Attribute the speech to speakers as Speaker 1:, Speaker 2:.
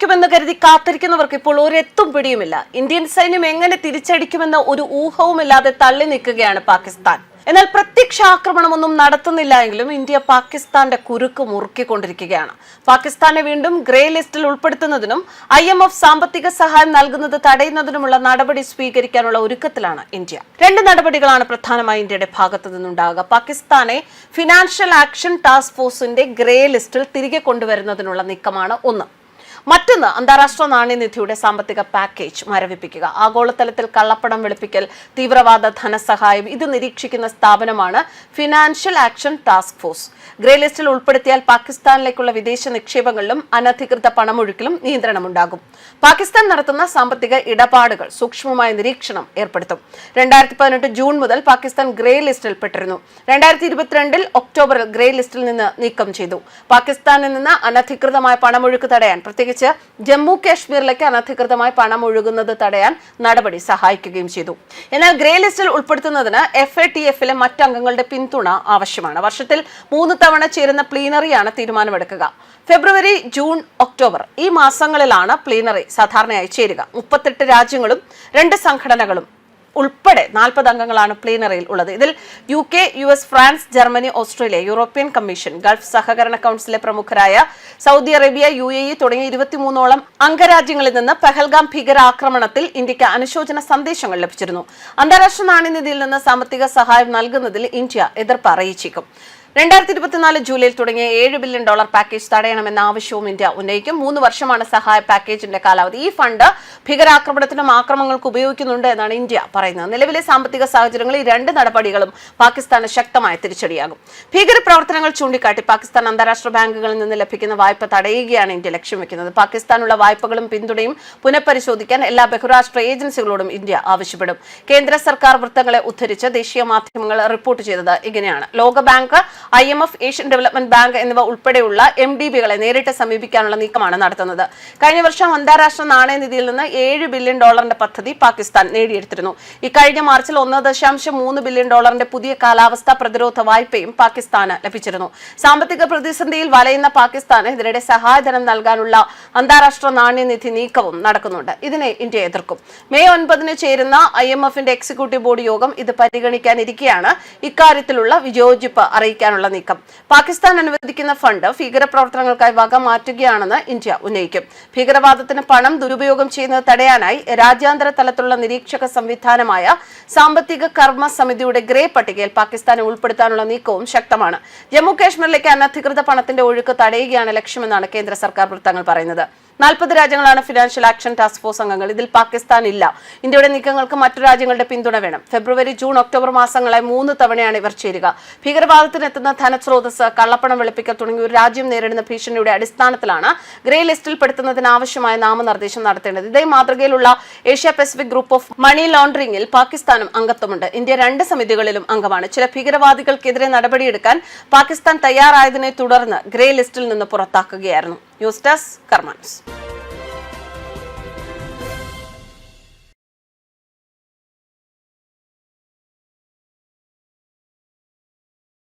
Speaker 1: തിരിച്ചടിക്കുമെന്ന് കരുതി കാത്തിരിക്കുന്നവർക്ക് ഇപ്പോൾ ഒരെത്തും പിടിയുമില്ല. ഇന്ത്യൻ സൈന്യം എങ്ങനെ തിരിച്ചടിക്കുമെന്ന ഒരു ഊഹവുമില്ലാതെ തള്ളി നിൽക്കുകയാണ് പാകിസ്ഥാൻ. എന്നാൽ പ്രത്യക്ഷ ആക്രമണമൊന്നും നടത്തുന്നില്ല എങ്കിലും ഇന്ത്യ പാകിസ്ഥാന്റെ കുരുക്ക് മുറുക്കിക്കൊണ്ടിരിക്കുകയാണ്. പാകിസ്ഥാനെ വീണ്ടും ഗ്രേ ലിസ്റ്റിൽ ഉൾപ്പെടുത്തുന്നതിനും ഐ എം എഫ് സാമ്പത്തിക സഹായം നൽകുന്നത് തടയുന്നതിനുമുള്ള നടപടി സ്വീകരിക്കാനുള്ള ഒരുക്കത്തിലാണ് ഇന്ത്യ. രണ്ട് നടപടികളാണ് പ്രധാനമായി ഇന്ത്യയുടെ ഭാഗത്തു നിന്നുണ്ടാകുക പാകിസ്ഥാനെ ഫിനാൻഷ്യൽ ആക്ഷൻ ടാസ്ക് ഫോഴ്സിന്റെ ഗ്രേ ലിസ്റ്റിൽ തിരികെ കൊണ്ടുവരുന്നതിനുള്ള നീക്കമാണ് ഒന്ന്. മറ്റൊന്ന് അന്താരാഷ്ട്ര നാണ്യനിധിയുടെ സാമ്പത്തിക പാക്കേജ് മരവിപ്പിക്കുക. ആഗോളതലത്തിൽ കള്ളപ്പണം വെളുപ്പിക്കൽ തീവ്രവാദ ധനസഹായം ഇത് നിരീക്ഷിക്കുന്ന സ്ഥാപനമാണ് financial action task force grey ലിസ്റ്റിൽ ഉൾപ്പെടുത്തിയാൽ പാകിസ്ഥാനിലേക്കുള്ള വിദേശ നിക്ഷേപങ്ങളിലും അനധികൃത പണമൊഴുക്കിലും നിയന്ത്രണമുണ്ടാകും. പാകിസ്ഥാൻ നടത്തുന്ന സാമ്പത്തിക ഇടപാടുകൾ സൂക്ഷ്മമായ നിരീക്ഷണം ഏർപ്പെടുത്തും. രണ്ടായിരത്തി പതിനെട്ട് ജൂൺ മുതൽ പാകിസ്ഥാൻ ഗ്രേ ലിസ്റ്റിൽ പെട്ടിരുന്നു. രണ്ടായിരത്തി ഇരുപത്തിരണ്ടിൽ ഒക്ടോബറിൽ ഗ്രേ ലിസ്റ്റിൽ നിന്ന് നീക്കം ചെയ്തു. പാകിസ്ഥാനിൽ നിന്ന് അനധികൃതമായ പണമൊഴുക്ക് തടയാൻ പ്രത്യേകിച്ച് ജമ്മു കാശ്മീരിലേക്ക് അനധികൃതമായി പണം ഒഴുകുന്നത് തടയാൻ നടപടി സഹായിക്കുകയും ചെയ്തു. എന്നാൽ ഗ്രേ ലിസ്റ്റിൽ ഉൾപ്പെടുത്തുന്നതിന് എഫ് എ ടി എഫിലെ മറ്റംഗങ്ങളുടെ പിന്തുണ ആവശ്യമാണ്. വർഷത്തിൽ മൂന്ന് തവണ ചേരുന്ന പ്ലീനറിയാണ് തീരുമാനമെടുക്കുക. ഫെബ്രുവരി ജൂൺ ഒക്ടോബർ ഈ മാസങ്ങളിലാണ് പ്ലീനറി സാധാരണയായി ചേരുക. മുപ്പത്തെട്ട് രാജ്യങ്ങളും രണ്ട് സംഘടനകളും ഉൾപ്പെടെ നാൽപ്പത് അംഗങ്ങളാണ് പ്ലീനറിയിൽ ഉള്ളത്. ഇതിൽ U K U S France Germany Australia European commission Gulf സഹകരണ കൗൺസിലെ പ്രമുഖരായ Saudi Arabia U A E തുടങ്ങിയ ഇരുപത്തിമൂന്നോളം അംഗരാജ്യങ്ങളിൽ നിന്ന് പെഹൽഗാം ഭീകരാക്രമണത്തിൽ ഇന്ത്യയ്ക്ക് അനുശോചന സന്ദേശങ്ങൾ ലഭിച്ചിരുന്നു. അന്താരാഷ്ട്ര നാണ്യനിധിയിൽ നിന്ന് സാമ്പത്തിക സഹായം നൽകുന്നതിൽ ഇന്ത്യ എതിർപ്പ് അറിയിച്ചേക്കും. രണ്ടായിരത്തി ഇരുപത്തിനാല് ജൂലൈയിൽ തുടങ്ങിയ ഏഴ് ബില്യൺ ഡോളർ പാക്കേജ് തടയണമെന്ന ആവശ്യവും ഇന്ത്യ ഉന്നയിക്കും. മൂന്ന് വർഷമാണ് സഹായ പാക്കേജിന്റെ കാലാവധി. ഈ ഫണ്ട് ഭീകരാക്രമണത്തിനും ആക്രമണങ്ങൾക്ക് ഉപയോഗിക്കുന്നുണ്ട് എന്നാണ് ഇന്ത്യ പറയുന്നത്. നിലവിലെ സാമ്പത്തിക സാഹചര്യങ്ങളിൽ രണ്ട് നടപടികളും പാകിസ്ഥാന് ശക്തമായ തിരിച്ചടിയാകും. ഭീകര പ്രവർത്തനങ്ങൾ ചൂണ്ടിക്കാട്ടി പാകിസ്ഥാൻ അന്താരാഷ്ട്ര ബാങ്കുകളിൽ നിന്ന് ലഭിക്കുന്ന വായ്പ തടയുകയാണ് ഇന്ത്യ ലക്ഷ്യം വെക്കുന്നത്. പാകിസ്ഥാനുള്ള വായ്പകളും പിന്തുണയും പുനഃപരിശോധിക്കാൻ എല്ലാ ബഹുരാഷ്ട്ര ഏജൻസികളോടും ഇന്ത്യ ആവശ്യപ്പെടും. കേന്ദ്ര സർക്കാർ വൃത്തങ്ങളെ ഉദ്ധരിച്ച് ദേശീയ മാധ്യമങ്ങൾ റിപ്പോർട്ട് ചെയ്തത് ഇങ്ങനെയാണ്. ലോകബാങ്ക് I M F Asian development bank എന്നിവ ഉൾപ്പെടെയുള്ള എം ഡി ബികളെ നേരിട്ട് സമീപിക്കാനുള്ള നീക്കമാണ് നടത്തുന്നത്. കഴിഞ്ഞ വർഷം അന്താരാഷ്ട്ര നാണയനിധിയിൽ നിന്ന് ഏഴ് ബില്യൺ ഡോളറിന്റെ പദ്ധതി പാകിസ്ഥാൻ നേടിയെടുത്തിരുന്നു. ഇക്കഴിഞ്ഞ മാർച്ചിൽ ഒന്ന് ദശാംശം മൂന്ന് ബില്യൺ ഡോളറിന്റെ പുതിയ കാലാവസ്ഥാ പ്രതിരോധ വായ്പയും പാകിസ്ഥാന് ലഭിച്ചിരുന്നു. സാമ്പത്തിക പ്രതിസന്ധിയിൽ വലയുന്ന പാകിസ്ഥാന് ഇതിനിടെ സഹായധനം നൽകാനുള്ള അന്താരാഷ്ട്ര നാണ്യനിധി നീക്കവും നടക്കുന്നുണ്ട്. ഇതിനെ ഇന്ത്യ എതിർക്കും. മെയ് ഒൻപതിന് ചേരുന്ന ഐ എം എഫിന്റെ എക്സിക്യൂട്ടീവ് ബോർഡ് യോഗം ഇത് പരിഗണിക്കാനിരിക്കെയാണ് ഇക്കാര്യത്തിലുള്ള വിയോജിപ്പ് അറിയിക്കാനുള്ള നീക്കം. പാകിസ്ഥാൻ അനുവദിക്കുന്ന ഫണ്ട് ഭീകരപ്രവർത്തനങ്ങൾക്കായി വക മാറ്റുകയാണെന്ന് ഇന്ത്യ ഉന്നയിക്കും. ഭീകരവാദത്തിന് പണം ദുരുപയോഗം ചെയ്യുന്നത് തടയാനായി രാജ്യാന്തര തലത്തിലുള്ള നിരീക്ഷക സംവിധാനമായ സാമ്പത്തിക കർമ്മ സമിതിയുടെ ഗ്രേ പട്ടികയിൽ പാകിസ്ഥാനെ ഉൾപ്പെടുത്താനുള്ള നീക്കവും ശക്തമാണ്. ജമ്മു കാശ്മീരിലേക്ക് അനധികൃത പണത്തിന്റെ ഒഴുക്ക് തടയുകയാണ് ലക്ഷ്യമെന്നാണ് കേന്ദ്ര സർക്കാർ വൃത്തങ്ങൾ പറയുന്നത്. നാൽപ്പത് രാജ്യങ്ങളാണ് ഫിനാൻഷ്യൽ ആക്ഷൻ ടാസ്ക് ഫോഴ്സ് അംഗങ്ങൾ. ഇതിൽ പാകിസ്ഥാൻ ഇല്ല. ഇന്ത്യയുടെ നീക്കങ്ങൾക്ക് മറ്റു രാജ്യങ്ങളുടെ പിന്തുണ വേണം. ഫെബ്രുവരി ജൂൺ ഒക്ടോബർ മാസങ്ങളായി മൂന്ന് തവണയാണ് ഇവർ ചേരുക. ഭീകരവാദത്തിനെത്തുന്ന ധനസ്രോതസ് കള്ളപ്പണം വെളുപ്പിക്കൽ തുടങ്ങിയ ഒരു രാജ്യം നേരിടുന്ന ഭീഷണിയുടെ അടിസ്ഥാനത്തിലാണ് ഗ്രേ ലിസ്റ്റിൽ പെടുത്തുന്നതിന് ആവശ്യമായ നാമനിർദ്ദേശം നടത്തേണ്ടത്. ഇതേ മാതൃകയിലുള്ള Asia Pacific group of money ലോണ്ടറിംഗിൽ പാകിസ്ഥാനും അംഗത്വമുണ്ട്. ഇന്ത്യ രണ്ട് സമിതികളിലും അംഗമാണ്. ചില ഭീകരവാദികൾക്കെതിരെ നടപടിയെടുക്കാൻ പാകിസ്ഥാൻ തയ്യാറായതിനെ തുടർന്ന് ഗ്രേ ലിസ്റ്റിൽ നിന്ന് പുറത്താക്കുകയായിരുന്നു. News desk കർമാൻസ്